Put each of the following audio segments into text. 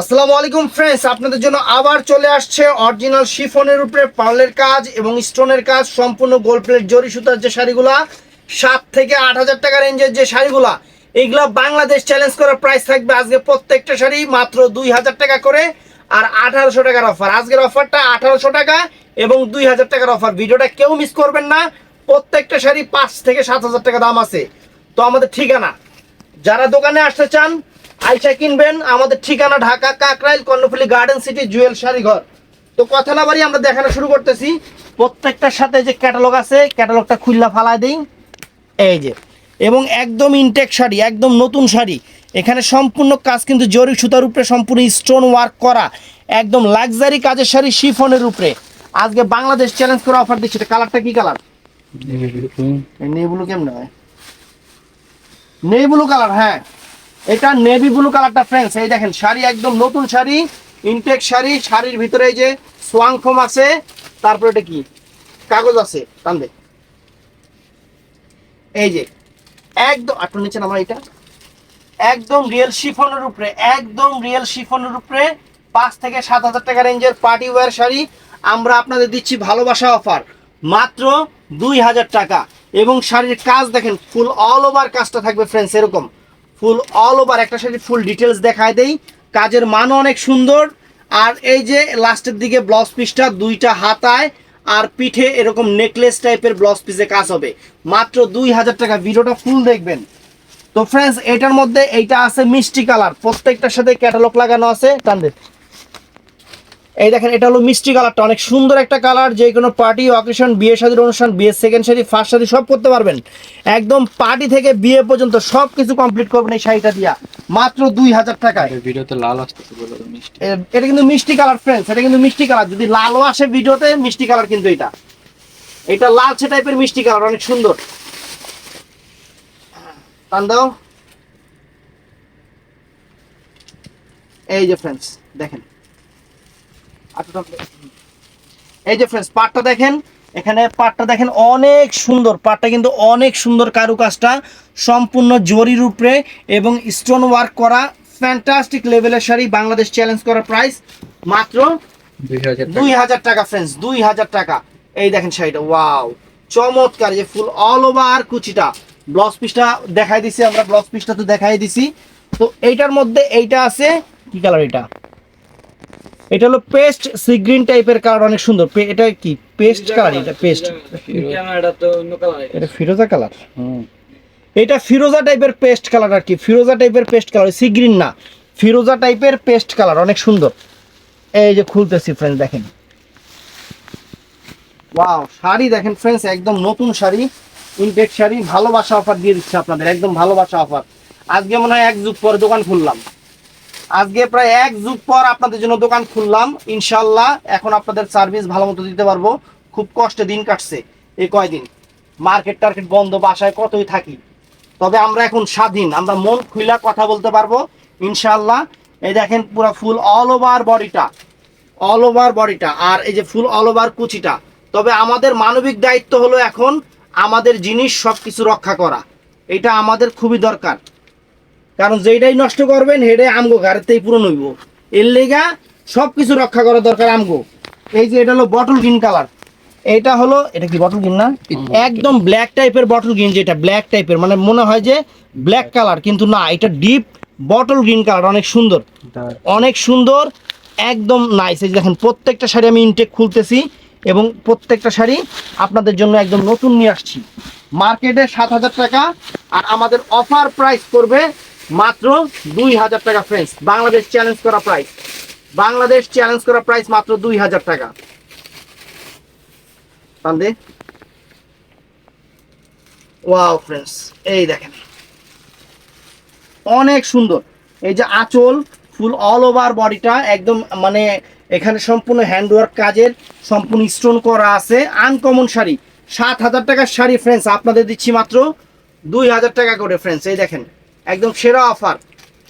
আসসালামু আলাইকুম ফ্রেন্ডস আপনাদের জন্য আবার চলে আসছে অরিজিনাল শিফনের উপরে পার্লের কাজ এবং স্টোনের কাজ, সম্পূর্ণ গোল্ড জরি সুতার যে শাড়িগুলা, সাত থেকে আট হাজার টাকা রেঞ্জের যে শাড়িগুলা, এগুলা বাংলাদেশ চ্যালেঞ্জ করার প্রাইস থাকবে আজকে প্রত্যেকটা শাড়ি মাত্র দুই হাজার টাকা করে আর আঠারোশো টাকার অফার আজকের অফারটা আঠারোশো টাকা এবং দুই হাজার টাকার অফার ভিডিওটা কেউ মিস করবেন না, প্রত্যেকটা শাড়ি পাঁচ থেকে সাত হাজার টাকা দাম আছে। তো আমাদের ঠিকানা, যারা দোকানে আসতে চান আইসা কিনবেন আমাদের ঠিকানা Dhaka Kakrail Karnaphuli garden city Jewel শাড়িঘর। তো কথা না বাড়ি আমরা দেখানো শুরু করতেছি। প্রত্যেকটার সাথে যে ক্যাটালগ আছে ক্যাটালগটা খুললা ফালাই দিই। এই যে এবং একদম ইনটেক শাড়ি একদম নতুন শাড়ি। এখানে সম্পূর্ণ কাজ কিন্তু জরি সুতার উপরে সম্পূর্ণ স্টোন ওয়ার্ক করা। একদম লাক্সারি কাজের শাড়ি শিফনের উপরে। আজকে বাংলাদেশ চ্যালেঞ্জ করে অফার দিচ্ছে এটা কালারটা কি কালার নেই ব্লু। কেমন হয়? নেই ব্লু কালার হ্যাঁ। এটা নেভি ব্লু কালারটা ফ্রেন্ডস এই দেখেন, শাড়ি একদম নতুন শাড়ি ইনটেক শাড়ি, শাড়ির ভিতরে এই যে সোয়াং ফোম আছে, তারপরে এটা কি? কাগজ আছে টানবে এই যে, একদম আপনার নিচে নামা এটা। একদম রিয়েল শিফনের উপরে, একদম রিয়েল শিফনের উপরে পাঁচ থেকে সাত হাজার টাকা রেঞ্জের পার্টি ওয়্যার শাড়ি আমরা আপনাদের দিচ্ছি ভালোবাসা অফার মাত্র দুই হাজার টাকা। এবং শাড়ির কাজ দেখেন ফুল অল ওভার কাজটা থাকবে ফ্রেন্ডস এরকম। ফুল অল ওভার একটা শাড়ি ফুল ডিটেলস দেখায় দেই। কাজের মানও অনেক সুন্দর। আর এই যে লাস্টের দিকে ব্লাউজ পিসটা দুইটা হাতায়, আর পিঠে এরকম নেকলেস টাইপের ব্লাউজ পিসে কাজ হবে। মাত্র দুই হাজার টাকা, ভিডিওটা ফুল দেখবেন। তো ফ্রেন্ডস এটার মধ্যে এইটা আছে মিষ্টি কালার প্রত্যেকটার সাথে ক্যাটালগ লাগানো আছে। এই দেখেন এটা হলো মিষ্টি কালারটা। অনেক সুন্দর একটা কালার যে কোনো পার্টি অকেশন বিয়ে শাদীর অনুষ্ঠান বিয়ে সেকেন্ড শাড়ি ফার্স্ট শাড়ি সব করতে পারবেন। একদম পার্টি থেকে বিয়ে পর্যন্ত সব কিছু কমপ্লিট করবেন এই শাড়িটা দিয়া। মাত্র দুই হাজার টাকায়। ভিডিওতে লাল মিষ্টি। এটা কিন্তু মিষ্টি কালার ফ্রেন্ডস এটা কিন্তু মিষ্টি কালার। যদি লালও আসে ভিডিওতে মিষ্টি কালার কিন্তু এটা। এটা লালচে টাইপের মিষ্টি কালার অনেক সুন্দর। টান দাও। এই যে ফ্রেন্ডস দেখেন। এই যে ফ্রেন্ডস পাটটা দেখেন এখানে পাটটা দেখেন অনেক সুন্দর পাটটা কিন্তু অনেক সুন্দর কারুকাজটা সম্পূর্ণ জরির রূপে এবং স্টোন ওয়ার্ক করা ফ্যান্টাস্টিক লেভেলের শাড়ি বাংলাদেশ চ্যালেঞ্জ করা প্রাইস মাত্র দুই হাজার দুই হাজার টাকা ফ্রেন্ডস দুই হাজার টাকা। এই দেখেন শাড়িটা ওয়াও চমৎকার যে ফুল অল ওভার কুচিটা। ব্লাউজ পিসটা দেখাই দিছি আমরা ব্লাউজ পিসটা তো দেখাই দিছি। তো এইটার মধ্যে এইটা আছে কি কালার এটা এটা হলো পেস্ট সি গ্রিন টাইপের কালার অনেক সুন্দর। এটা কি? পেস্ট কালার এটা পেস্ট। এটা ফিরোজা কালার এটা ফিরোজা টাইপের পেস্ট কালার আর কি। ফিরোজা টাইপের পেস্ট কালার সি গ্রিন না। ফিরোজা টাইপের পেস্ট কালার অনেক সুন্দর। এই যে খুলতেছি ফ্রেন্ডস দেখেন। ওয়াও শাড়ি দেখেন ফ্রেন্ডস একদম নতুন শাড়ি ইনটেক শাড়ি ভালোবাসা অফার দিয়ে দিচ্ছে আপনাদের একদম ভালোবাসা অফার আজকে মনে হয় এক যুগ পরে দোকান খুললাম। আজকে প্রায় এক যুগ পর আপনাদের জন্য দোকান খুললাম। ইনশাল্লাহ এখন আপনাদের সার্ভিস ভালো মতো দিতে পারব। খুব কষ্টে দিন কাটছে এই কয়দিন। মার্কেট টার্কেট বন্ধ, বাসায় কতই থাকি। তবে আমরা এখন স্বাধীন, আমরা মন খুইলা কথা বলতে পারব। ইনশাল্লাহ এই দেখেন পুরো ফুল অল ওভার বডিটা অল ওভার বডিটা আর এই যে ফুল অল ওভার কুচিটা। তবে আমাদের মানবিক দায়িত্ব হলো এখন আমাদের জিনিস সব কিছু রক্ষা করা। এটা আমাদের খুবই দরকার। কারণ যেটাই নষ্ট করবেন হেডে আমগো ঘরেতেই পুরো নইব এর লেগা সব কিছু রক্ষা করা দরকার আমগো। এই যে এটা হলো বটল গ্রিন কালার এটা হলো এটা কি বটল গ্রিন না? একদম ব্ল্যাক টাইপের বটল গ্রিন যেটা ব্ল্যাক টাইপের মানে মনে হয় যে ব্ল্যাক কালার কিন্তু না এটা ডিপ বটল গ্রিন কালার অনেক সুন্দর। অনেক সুন্দর একদম নাইস এই যে দেখেন প্রত্যেকটা শাড়ি আমি ইনটেক খুলতেছি এবং প্রত্যেকটা শাড়ি আপনাদের জন্য একদম নতুন নিয়ে আসছি। মার্কেটে সাত হাজার টাকা আর আমাদের অফার প্রাইস করবে মাত্র দুই হাজার টাকা ফ্রেন্ডস বাংলাদেশ চ্যালেঞ্জ করা প্রাইস বাংলাদেশ চ্যালেঞ্জ করা প্রাইস মাত্র দুই হাজার টাকা। ওয়াও ফ্রেন্ডস এই দেখেন। অনেক সুন্দর। এই যে আঁচল ফুল অল ওভার বডিটা একদম মানে এখানে সম্পূর্ণ হ্যান্ডওয়ার্ক কাজের, সম্পূর্ণ স্টোন করা আছে। আনকমন শাড়ি। সাত হাজার টাকার শাড়ি ফ্রেন্ডস আপনাদের দিচ্ছি মাত্র দুই হাজার টাকা করে ফ্রেন্ডস এই দেখেন। একদম সেরা অফার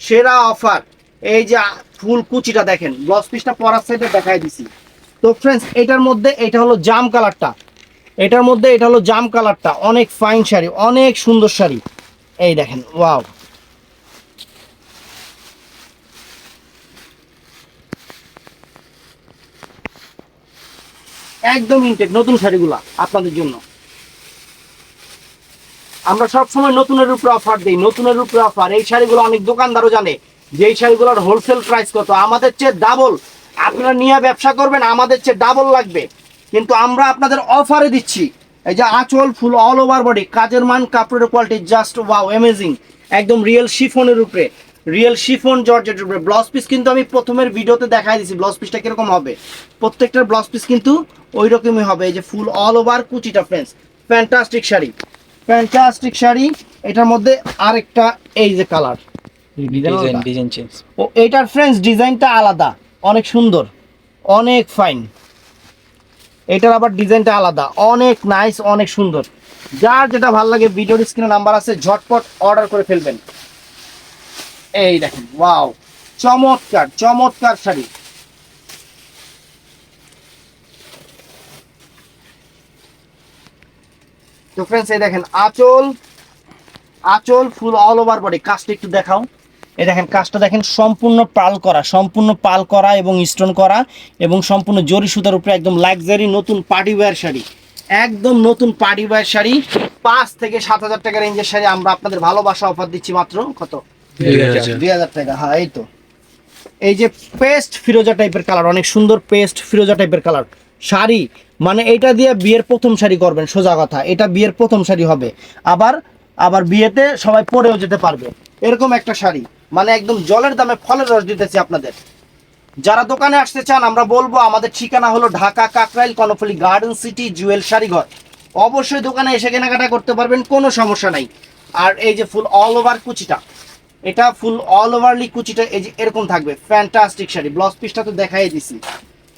সেরা অফার। এই যে ফুল কুচিটা দেখেন ব্লাউজ পিসটা পরার সাইডে দেখাই দিছি। তো ফ্রেন্ডস এটার মধ্যে এটা হলো জাম কালারটা। এটার মধ্যে এটা হলো জাম কালারটা, অনেক ফাইন শাড়ি, অনেক সুন্দর শাড়ি। এই দেখেন ওয়াও একদম ইনটেক নতুন শাড়িগুলা আপনাদের জন্য। আমরা সব সময় নতুনের উপরে অফার দিই, নতুনের উপরে অফার এই শাড়িগুলো অনেক দোকানদারও জানে যে এই শাড়িগুলোর হোলসেল প্রাইস কত। আমাদের চেয়ে ডাবল আপনারা নিয়ে ব্যবসা করবেন, আমাদের চেয়ে ডাবল লাগবে। কিন্তু আমরা আপনাদের অফারে দিচ্ছি। এই যে আঁচল ফুল অল ওভার বডি কাজের মান, কাপড়ের কোয়ালিটি জাস্ট ওয়াও অ্যামেজিং একদম রিয়েল শিফনের উপরে। রিয়েল শিফন জর্জেটের উপরে। ব্লাউজ পিস কিন্তু আমি প্রথমের ভিডিওতে দেখাই দিছি ব্লাউজ পিসটা কীরকম হবে। প্রত্যেকটার ব্লাউজ পিস কিন্তু ওই রকমই হবে। এই যে ফুল অল ওভার কুচিটা friends fantastic sari. Fantastic sari. এটার মধ্যে আরেকটা এই যে কালার ডিজাইন চেঞ্জ ও এটার ফ্রেন্ডস ডিজাইনটা আলাদা। অনেক সুন্দর। অনেক ফাইন এটার আবার ডিজাইনটা আলাদা। অনেক নাইস অনেক সুন্দর। যার যেটা ভালো লাগে ভিডিওর স্ক্রিনে নাম্বার আছে ঝটপট অর্ডার করে ফেলবেন। এই দেখেন ওয়াও চমৎকার চমৎকার শাড়ি। তো ফ্রেন্ডস এই দেখেন আঁচল আঁচল ফুল অল ওভার বডি কাজটা একটু দেখাও। এই দেখেন কাজটা দেখেন সম্পূর্ণ পাল করা সম্পূর্ণ পাল করা এবং স্টোন করা এবং সম্পূর্ণ জরি সুতার উপরে একদম লাক্সারি নতুন পার্টি ওয়্যার শাড়ি। একদম নতুন পার্টি ওয়্যার শাড়ি পাঁচ থেকে সাত হাজার টাকা রেঞ্জের শাড়ি আমরা আপনাদের ভালোবাসা অফার দিচ্ছি মাত্র কত। দুই হাজার। টাকা হ্যাঁ এই তো। এই যে পেস্ট ফিরোজা টাইপের কালার অনেক সুন্দর পেস্ট ফিরোজা টাইপের কালার শাড়ি মানে এটা দিয়ে বিয়ের প্রথম শাড়ি করবেন, সোজা কথা। এটা বিয়ের প্রথম শাড়ি হবে। আবার আবার বিয়েতে সবাই পরেও যেতে পারবে। এরকম একটা শাড়ি। মানে একদম জলের দামে ফলের রস দিতেছি আপনাদের। যারা দোকানে আসতে চান, আমরা বলব আমাদের ঠিকানা হলো Dhaka Kakrail Karnaphuli garden city Jewel শাড়িঘর। অবশ্যই দোকানে এসে কেনাকাটা করতে পারবেন, কোনো সমস্যা নাই। আর এই যে ফুল অল ওভার কুচিটা, এটা ফুল অল ওভারলি কুচিটা, এই যে এরকম থাকবে। ফ্যান্টাস্টিক শাড়ি। ব্লাউজ পিসটা তো দেখাই দিছি।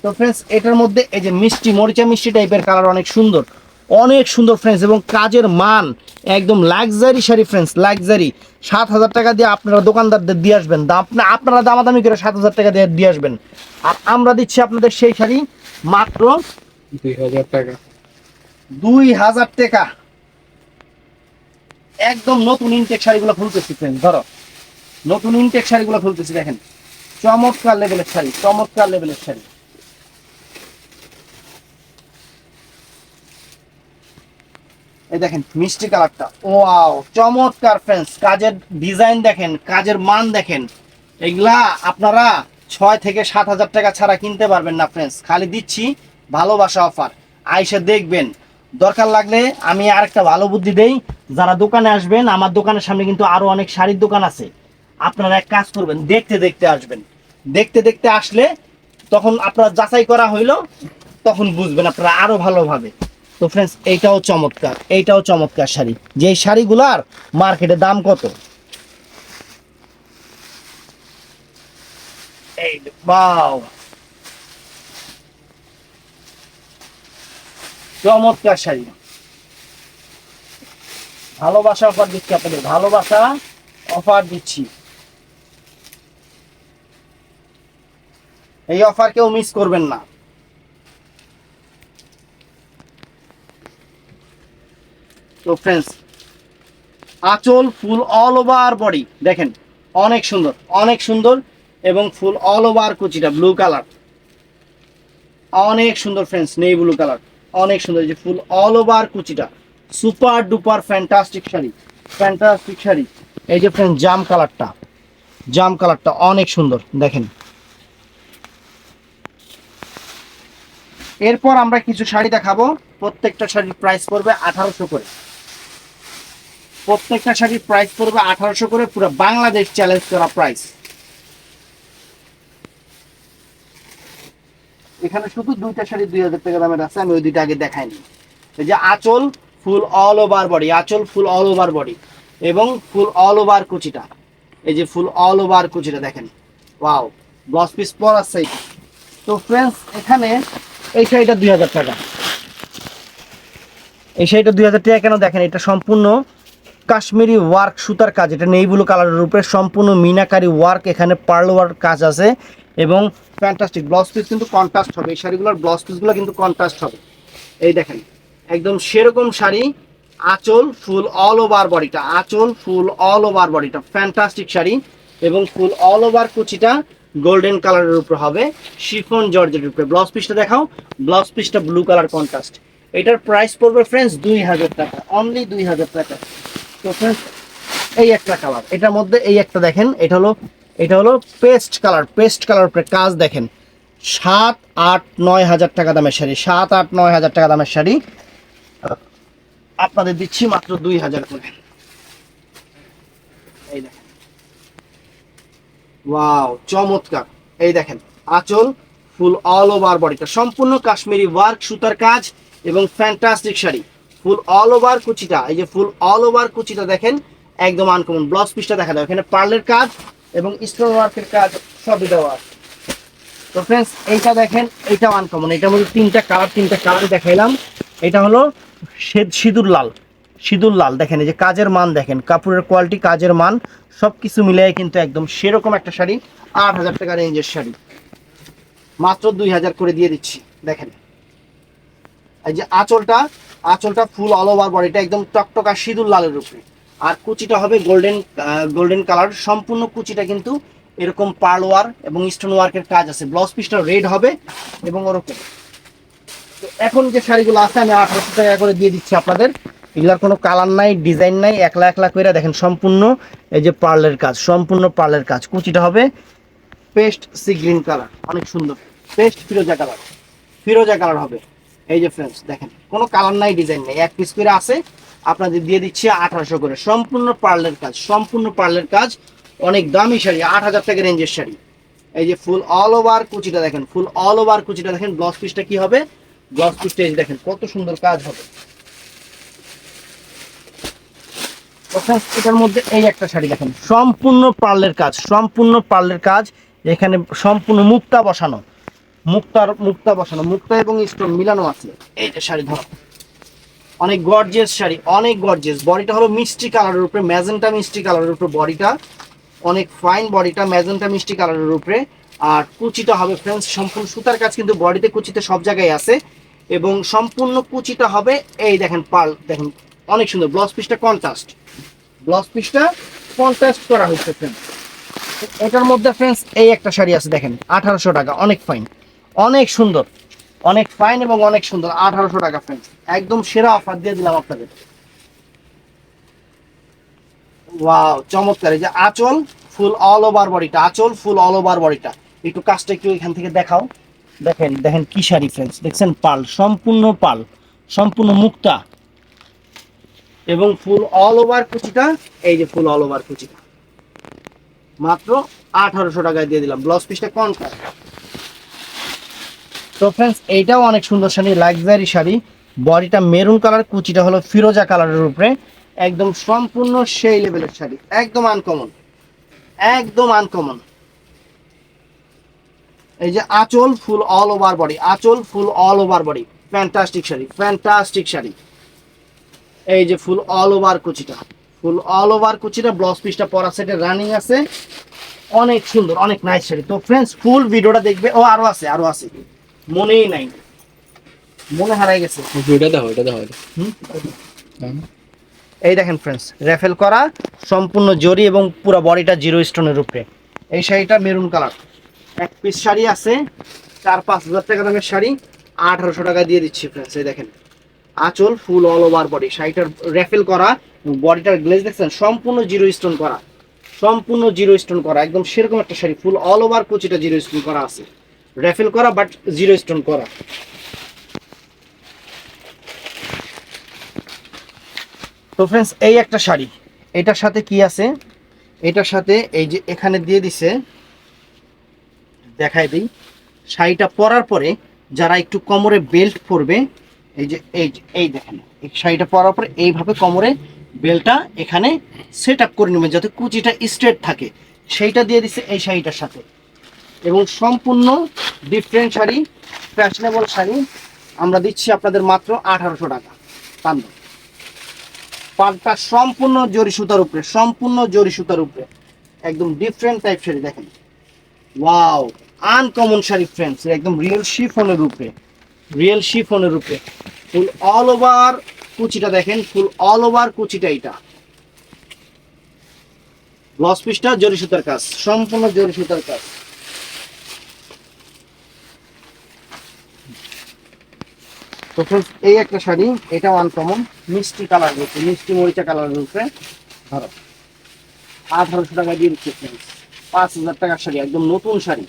তো ফ্রেন্ডস এটার মধ্যে এই যে মিষ্টি মরিচা মিষ্টি টাইপের কালার অনেক সুন্দর। অনেক সুন্দর ফ্রেন্ডস এবং কাজের মান একদম লাক্সারি শাড়ি ফ্রেন্ডস লাক্সারি সাত হাজার টাকা দিয়ে আপনারা দোকানদারদের দিয়ে আসবেন। আপনা- আপনারা দামাদামি করে সাত হাজার টাকা দিয়ে দিয়ে আসবেন। আর আমরা দিচ্ছি আপনাদের সেই শাড়ি মাত্র দুই হাজার টাকা। দুই হাজার টাকা। একদম নতুন ইনটেক শাড়িগুলো খুলতেছি ফ্রেন্ডস ধরো। নতুন ইনটেক শাড়িগুলো খুলতেছি দেখেন। চমৎকার লেভেলের শাড়ি চমৎকার লেভেলের শাড়ি। এই দেখেন, মিষ্টি কালারটা। ওয়াও, চমৎকার ফ্রেন্ডস কাজের ডিজাইন দেখেন, কাজের মান দেখেন। এগুলা আপনারা ছয় থেকে সাত হাজার টাকা ছাড়া কিনতে পারবেন না ফ্রেন্ডস খালি দিচ্ছি ভালোবাসা অফার আইসা দেখবেন। দরকার লাগলে আমি আরেকটা ভালো বুদ্ধি দেই। যারা দোকানে আসবেন, আমার দোকানের সামনে কিন্তু আরও অনেক শাড়ির দোকান আছে। আপনারা এক কাজ করবেন, দেখতে দেখতে আসবেন। দেখতে দেখতে আসলে তখন আপনার যাচাই করা হইল, তখন বুঝবেন আপনারা আরও ভালোভাবে। তো ফ্রেন্ডস এইটাও চমৎকার এইটাও চমৎকার শাড়ি। যে শাড়িগুলার মার্কেটে দাম কত? এই চমৎকার শাড়ি। ভালোবাসা অফার দিচ্ছি আপনাদের, ভালোবাসা অফার দিচ্ছি। এই অফার কেউ মিস করবেন না। তো ফ্রেন্ডস আঁচল ফুল অল ওভার বডি দেখেন, অনেক সুন্দর অনেক সুন্দর এবং ফুল অল ওভার কুচিটা ব্লু কালার অনেক সুন্দর ফ্রেন্ডস নেই ব্লু কালার অনেক সুন্দর যে ফুল অল ওভার কুচিটা super duper fantastic sari fantastic sari. এই যে ফ্রেন্ড জাম কালারটা জাম কালারটা অনেক সুন্দর, দেখেন। এরপর আমরা কিছু শাড়ি দেখাবো, প্রত্যেকটা শাড়ির প্রাইস পড়বে আঠারোশো করে। প্রত্যেকটা শাড়ির প্রাইস পড়বে আঠারোশো করে, পুরো বাংলাদেশ চ্যালেঞ্জ করা প্রাইস এখানে শুধু দুইটা শাড়ি দুই হাজার টাকা দামের আছে, আমি ওই দুইটা আগে দেখাইনি। এই যে আঁচল ফুল অল ওভার বডি আঁচল ফুল অল ওভার বডি এবং ফুল অল ওভার কুচিটা। এই যে ফুল অল ওভার কুচিটা দেখেন। ওয়াও ব্লাউজ পিস পর আছে তো ফ্রেন্ডস এখানে এই শাড়িটা দুই হাজার টাকা। এই শাড়িটা দুই হাজার টাকা কেন দেখেন? এটা সম্পূর্ণ কাশ্মীরি ওয়ার্ক সুতার কাজ, এটা নেই ব্লু কালারের উপরে সম্পূর্ণ মিনাকারি ওয়ার্ক, এখানে পার্ল ওয়ার্ক কাজ আছে এবং ফ্যান্টাস্টিক ব্লাউজ পিস কিন্তু কন্ট্রাস্ট হবে, এই শাড়িগুলোর ব্লাউজ পিসগুলো কিন্তু কন্ট্রাস্ট হবে। এই দেখেন, একদম সেরকম শাড়ি, আঁচল ফুল অল ওভার বডিটা আঁচল ফুল অল ওভার বডিটা ফ্যান্টাস্টিক শাড়ি এবং ফুল অল ওভার কুচিটা গোল্ডেন কালারের উপর হবে শিফন জর্জেটের উপরে। ব্লাউজ পিসটা দেখাও ব্লাউজ পিসটা ব্লু কালার কন্ট্রাস্ট এটার প্রাইস পড়বে ফ্রেন্ডস দুই হাজার টাকা অনলি দুই হাজার টাকা। এই একটা কালার এটার মধ্যে এই একটা দেখেন, এটা হলো এটা হলো পেস্ট কালার পেস্ট কালার উপরে কাজ দেখেন। সাত, আট, নয় হাজার টাকা দামের শাড়ি, সাত, আট, নয় হাজার টাকা দামের শাড়ি। আপনাদের দিচ্ছি মাত্র দুই হাজার করে। এই দেখেন। ওয়াও, চমৎকার। এই দেখেন, আঁচল ফুল অল ওভার বডিটা সম্পূর্ণ কাশ্মীরি ওয়ার্ক সুতার কাজ এবং fantastic sari. Full all over কুচিটা, এই যে ফুল অল ওভার কুচিটা দেখেন, একদম আনকমন ব্লাউজ পিসটা দেখা যাবে এখানে পার্লের কাজ এবং স্টোন ওয়ার্কের কাজ সবই দেওয়া তো ফ্রেন্ডস এইটা দেখেন, এইটাও আনকমন এটার মধ্যে তিনটা কালার তিনটা কালার দেখাইলাম। এটা হলো সিঁদুর লাল। সিঁদুর লাল, দেখেন, এই যে কাজের মান দেখেন। কাপড়ের কোয়ালিটি কাজের মান সব কিছু মিলিয়ে কিন্তু একদম সেরকম একটা শাড়ি, আট হাজার টাকা রেঞ্জের শাড়ি। মাত্র দুই হাজার করে দিয়ে দিচ্ছি, দেখেন। এই যে আঁচলটা আঁচলটা ফুল অল ওভার বডিটা একদম টকটকা সিঁদুর লালের উপরে। আর কুচিটা হবে গোল্ডেন গোল্ডেন কালার সম্পূর্ণ কুচিটা কিন্তু এরকম পার্ল ওয়ার এবং স্টোন ওয়ার্কের কাজ আছে। ব্লাউজ পিসটা রেড হবে এবং ওরকম। তো এখন যে শাড়িগুলো আছে, আমি আঠারোশো টাকা করে দিয়ে দিচ্ছি আপনাদের। এগুলার কোনো কালার নাই ডিজাইন নাই, একলা একলা করে দেখেন সম্পূর্ণ এই যে পার্লের কাজ, সম্পূর্ণ পার্লের কাজ। কুচিটা হবে পেস্ট সি গ্রিন কালার অনেক সুন্দর। পেস্ট ফিরোজা কালার ফিরোজা কালার হবে। এই যে ফ্রেন্ডস দেখেন, কোনো কালার নাই ডিজাইন নেই। এক পিস করে আছে, আপনাদের দিয়ে দিচ্ছি আঠারোশো করে। সম্পূর্ণ পার্লের কাজ, সম্পূর্ণ পার্লের কাজ, অনেক দামি শাড়ি, আট হাজার টাকা রেঞ্জের শাড়ি। এই যে ফুল অল ওভার কুচিটা দেখেন ফুল অল ওভার কুচিটা দেখেন ব্লাউজ পিসটা কি হবে? ব্লাউজ পিসটা এই দেখেন, কত সুন্দর কাজ হবে। এটার মধ্যে এই একটা শাড়ি দেখেন, সম্পূর্ণ পার্লের কাজ, সম্পূর্ণ পার্লের কাজ, এখানে সম্পূর্ণ মুক্তা বসানো। মুক্তার, মুক্তা বসানো, মুক্তা এবং স্টোন মিলানো আছে। এই যে শাড়ি ধরো। অনেক গর্জিয়াস শাড়ি, অনেক গর্জিয়াস বডিটা হলো মিষ্টি কালারের উপরে ম্যাজেন্টা মিষ্টি কালারের উপরে বডিটা অনেক ফাইন বডিটা ম্যাজেন্টা মিষ্টি কালারের উপরে। আর কুচিটা হবে ফ্রেন্ডস সম্পূর্ণ সুতার কাজ কিন্তু বডিতে কুচিতে সব জায়গায় আছে। এবং সম্পূর্ণ কুচিটা হবে, এই দেখেন পাল দেখেন, অনেক সুন্দর। ব্লাউজ পিসটা কন্ট্রাস্ট ব্লাউজ পিসটা কন্ট্রাস্ট করা হচ্ছে ফ্রেন্ডস এটার মধ্যে ফ্রেন্ডস এই একটা শাড়ি আছে, দেখেন, আঠারোশো টাকা, অনেক ফাইন অনেক সুন্দর। অনেক ফাইন এবং অনেক সুন্দর। আঠারোশো টাকা ফ্রেন্ডস একদম সেরা অফার দিয়ে দিলাম আপনাদের। ওয়াও চমৎকার। এই যে আঁচল ফুল অল ওভার বডিটা আঁচল ফুল অল ওভার বডিটা একটু কাজটা একটু এখান থেকে দেখাও। দেখেন দেখেন কি শাড়ি ফ্রেন্ডস দেখছেন, পাল। সম্পূর্ণ পাল। সম্পূর্ণ মুক্তা। এবং ফুল অল ওভার কুচিটা, এই যে ফুল অল ওভার কুচিটা। মাত্র আঠারোশো টাকায় দিয়ে দিলাম। ব্লাউজ পিসটা কনফার্ম তো ফ্রেন্ডস এইটাও অনেক সুন্দর শাড়ি লাক্সারি শাড়ি। বডিটা মেরুন কালার কুচিটা হলো ফিরোজা কালারের উপরে। একদম সম্পূর্ণ সেই লেভেলের শাড়ি। একদম আনকমন একদম আনকমন এই যে আঁচল ফুল অল ওভার বডি আঁচল full all over body fantastic sari fantastic sari. এই যে ফুল অল ওভার কুচিটা। ফুল অল ওভার কুচিটা ব্লাউজ পিসটা পরা সেটে রানিং আছে। অনেক সুন্দর, অনেক নাইস শাড়ি। তো ফ্রেন্ডস ফুল ভিডিওটা দেখবে। ও আরও আছে আরও আছে। মনেই নাই। মনে হারাই গেছে। ওইটা দাও ওইটা দাও এই দেখেন ফ্রেন্ডস রেফেল করা সম্পূর্ণ জরি এবং পুরো বডিটা জিরো স্টোনের উপরে। এই শাড়িটা মেরুন কালার এক পিস শাড়ি আছে চার পাঁচ হাজার টাকা দামের শাড়ি আঠারোশো টাকা দিয়ে দিচ্ছি ফ্রেন্ডস এই দেখেন। আঁচল ফুল অল ওভার বডি শাড়িটার রেফেল করা বডিটার গ্লেজ দেখছেন সম্পূর্ণ জিরো স্টোন করা। সম্পূর্ণ জিরো স্টোন করা একদম সেরকম একটা শাড়ি ফুল অল ওভার কুচিটা জিরো স্টোন করা আছে। রেফেল করা বাট জিরো স্টোন করা। তো ফ্রেন্ডস এই একটা শাড়ি। এটার সাথে কি আছে? এটার সাথে এই যে এখানে দিয়ে দিছে, দেখাই দিই। শাড়িটা পরার পরে যারা একটু কোমরে বেল্ট পরবে, এই যে, এই এই দেখেন, এই শাড়িটা পরার পরে এইভাবে কোমরে বেল্টটা এখানে সেট আপ করে নেবেন যাতে কুচিটা স্ট্রেট থাকে। সেইটা দিয়ে দিছে এই শাড়িটার সাথে। এবং সম্পূর্ণ ডিফারেন্ট শাড়ি ফ্যাশনেবল শাড়ি আমরা দিচ্ছি আপনাদের মাত্র আঠারোশো টাকা। তান্দব পাটটা সম্পূর্ণ জরি সুতার উপরে, সম্পূর্ণ জরি সুতার উপরে, একদম ডিফারেন্ট টাইপ শাড়ি দেখেন। ওয়াও আনকমন শাড়ি ফ্রেন্ডস একদম রিয়েল শিফনের উপরে রিয়েল শিফনের উপরে। ফুল অল ওভার কুচিটা দেখেন ফুল অল ওভার কুচিটা এটা ব্লাউজ পিসটা জরি সুতার কাজ, সম্পূর্ণ জরি সুতার কাজ। তো friends, এই একটা শাড়ি এটা আনকমন মিষ্টি কালার রয়েছে মিষ্টি মরিচা কালার রয়েছে ধরো আঠারোশো টাকা দিয়ে দিচ্ছে ফ্রেন্ডস পাঁচ হাজার টাকার শাড়ি একদম নতুন শাড়ি।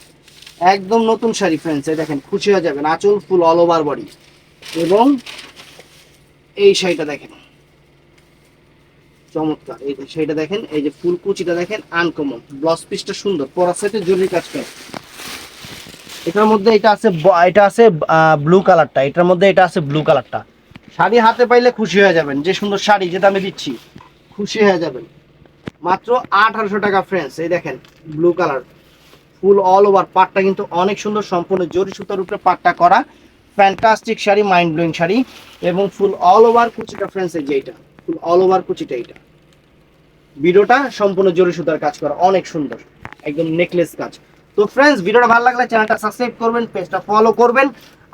একদম নতুন শাড়ি ফ্রেন্ডস এই দেখেন খুশি হয়ে যাবেন আঁচল ফুল অল ওভার বডি এবং এই শাড়িটা দেখেন চমৎকার। এই শাড়িটা দেখেন এই যে ফুল কুচিটা দেখেন আনকমন ব্লাউজ পিসটা সুন্দর পরা সেটে জরুরি কাজ করে। এটার মধ্যে এটা আছে এটা আছে ব্লু কালারটা এটার মধ্যে এটা আছে ব্লু কালারটা শাড়ি হাতে পাইলে খুশি হয়ে যাবেন। যে সুন্দর শাড়ি যেটা আমি দিচ্ছি, খুশি হয়ে যাবেন। মাত্র আঠারোশো টাকা ফ্রেন্ডস এই দেখেন blue colour full all over পাটটা কিন্তু অনেক সুন্দর, সম্পূর্ণ জরি সুতার উপরে পাটটা করা। Fantastic sari mind blowing sari. এবং ফুল অল ওভার কুচিটা ফ্রেন্ডস এই যে এটা ফুল অল ওভার কুচিটা এটা ভিডিওটা সম্পূর্ণ জরি সুতার কাজ করা। অনেক সুন্দর। একদম নেকলেস কাজ। তো ফ্রেন্ডস ভিডিওটা ভালো লাগলে চ্যানেলটা সাবস্ক্রাইব করবেন পেজটা ফলো করবেন,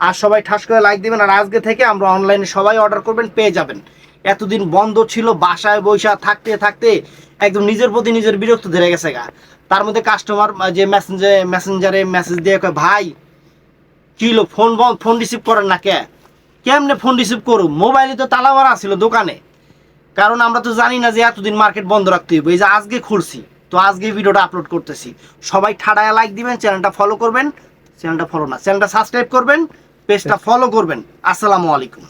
আর সবাই ঠাস করে লাইক দিবেন, আর আজকে থেকে আমরা অনলাইনে সবাই অর্ডার করবেন, পেয়ে যাবেন। এতদিন বন্ধ ছিল, বাসায় বৈশা থাকতে থাকতে একদম নিজের প্রতি নিজের বিরক্ত ধরে গেছে গা। তার মধ্যে কাস্টমার যে মেসেঞ্জারে মেসেঞ্জারে মেসেজ দিয়ে কয়, ভাই, কি হলো? ফোন ফোন রিসিভ করেন না কে? কেমনে ফোন রিসিভ করুম? মোবাইলে তো তালা মারা ছিল দোকানে। কারণ আমরা তো জানি না যে এতদিন মার্কেট বন্ধ রাখতে হইব। এই যে আজকে খুলছি। তো আজকে ভিডিওটা আপলোড করতেছি। সবাই ঠাড়ায় লাইক দিবেন চ্যানেলটা ফলো করবেন। চ্যানেলটা ফলো না চ্যানেলটা সাবস্ক্রাইব করবেন পেজটা ফলো করবেন। আসসালামু আলাইকুম।